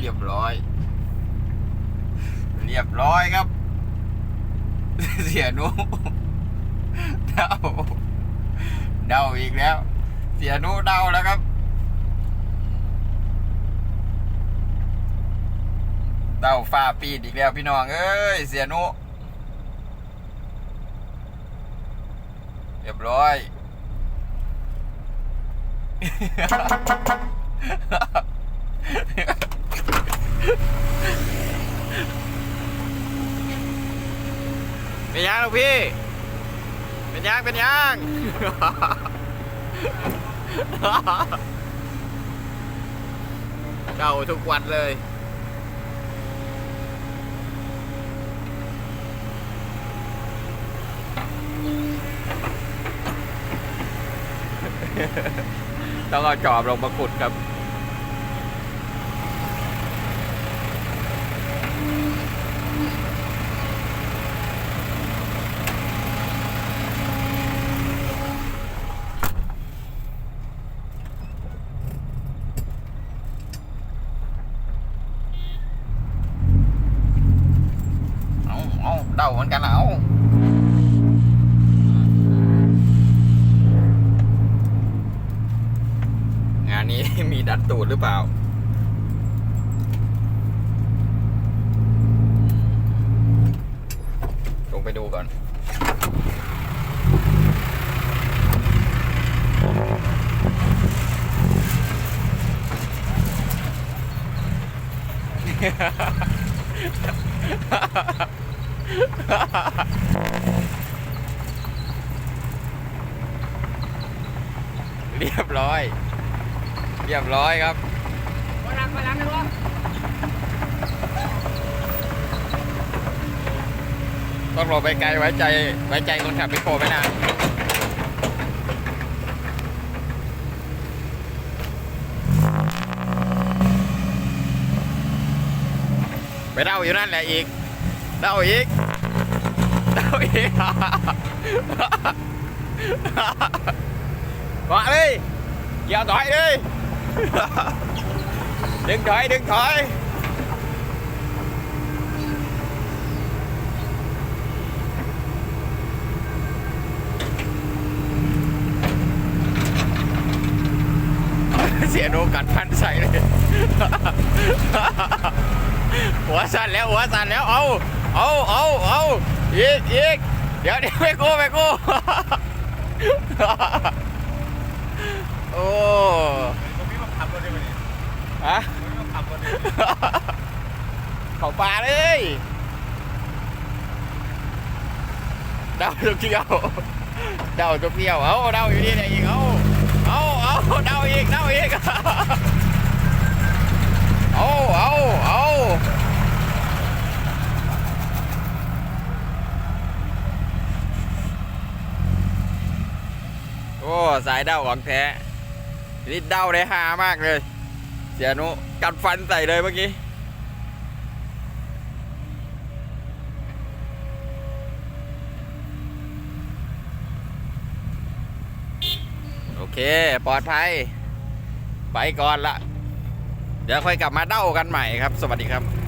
เรียบร้อย เรียบร้อยครับ เสียนูเดาเดาอีกแล้ว เสียนูเดาแล้วครับเดาฟ้าปีดอีกแล้วพี่น้อง เอ้ย เสียนูเรียบร้อย เป็นยังลูกพี่ เป็นยังเป็นยังเดาทุกวันเลย ต้องเอาจอบลงมาขุดครับ ดาเหมือนกันเอางานนี้มีดัดตูดหรือเปล่าลงไปดูก่อนเรียบร้อย เรียบร้อยครับมาลังมาลังเลยวะต้องรอไปไกลไว้ใจไว้ใจคนขับไปโคไม่นานไปเด้าอยู่นั่นแหละอีก เดาอีกเดาอีกมาเลยเกี่ยวถอยเลยดึงถอยดึงถอยเสียโนกัดพันใส่เลยหัวสั่นแล้วหัวสั่นแล้วเอา เอาเอาเอาอีกอีกเดี๋ยวเดี๋ยวไปกูไปกูโอ้ผมมีมาขับรถได้ไหมเนี่ยฮะผมมีมาขับรถได้ไหมเขาปลาเลยเดาทุกเที่ยวเดาทุกเที่ยวเอาเดาอยู่นี่ไหนอีกเอาเอาเอาเดาอีกเดาอีก เอาเอาเอาโอ้ สายเดาของแท้นี่เดาได้ฮามากเลย เสียนุกัดฟันใส่เลยเมื่อกี้โอเค ปลอดภัย ไปก่อนละ เดี๋ยวค่อยกลับมาเด้ากันใหม่ครับ สวัสดีครับ